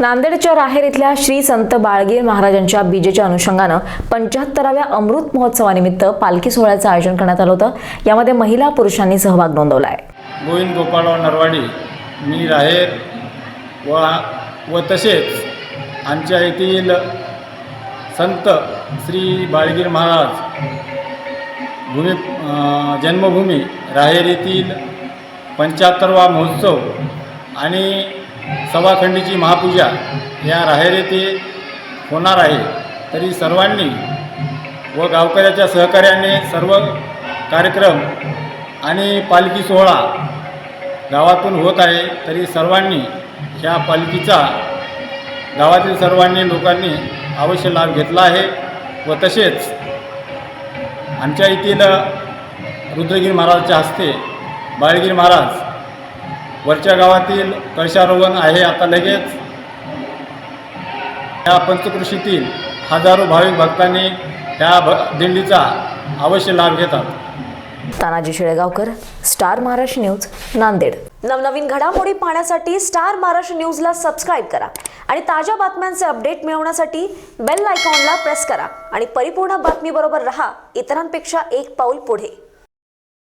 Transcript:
नांदेडच्या राहेर इथल्या श्री संत बाळगीर महाराजांच्या बीजेच्या अनुषंगानं पंच्याहत्तराव्या अमृत महोत्सवानिमित्त पालखी सोहळ्याचं आयोजन करण्यात आलं होतं. यामध्ये महिला पुरुषांनी सहभाग नोंदवला आहे. गोविंद गोपाळराव नरवाडी मी राहेर व व तसेच आमच्या येथील संत श्री बाळगीर महाराज भूमी जन्मभूमी राहेर येथील पंच्याहत्तरवा महोत्सव आणि सभाखंडीची महापूजा या राहेर येथे होणार आहे. तरी सर्वांनी व गावकऱ्याच्या सहकार्याने सर्व कार्यक्रम आणि पालखी सोहळा गावातून होत आहे. तरी सर्वांनी ह्या पालखीचा गावातील सर्वांनी लोकांनी अवश्य लाभ घेतला आहे व तसेच आमच्या येथील रुद्रगिरी महाराजच्या हस्ते बाळगिरी महाराज वरच्या गावातील कळशारोहण आहे आता लगेच. या पंचकृषीतील हजारो भाविक भक्तांनी ह्या भ दिंडीचा अवश्य लाभ घेतात. Tanaji Shelegaonkar star Maharashtra news Nanded. नवनवीन घडामोडी पाहण्यासाठी स्टार महाराष्ट्र न्यूजला सबस्क्राईब करा आणि ताज्या बातम्यांचे अपडेट मिळवण्यासाठी बेल आयकॉनला प्रेस करा आणि परिपूर्ण बातमीबरोबर रहा. इतरांपेक्षा एक पाऊल पुढे.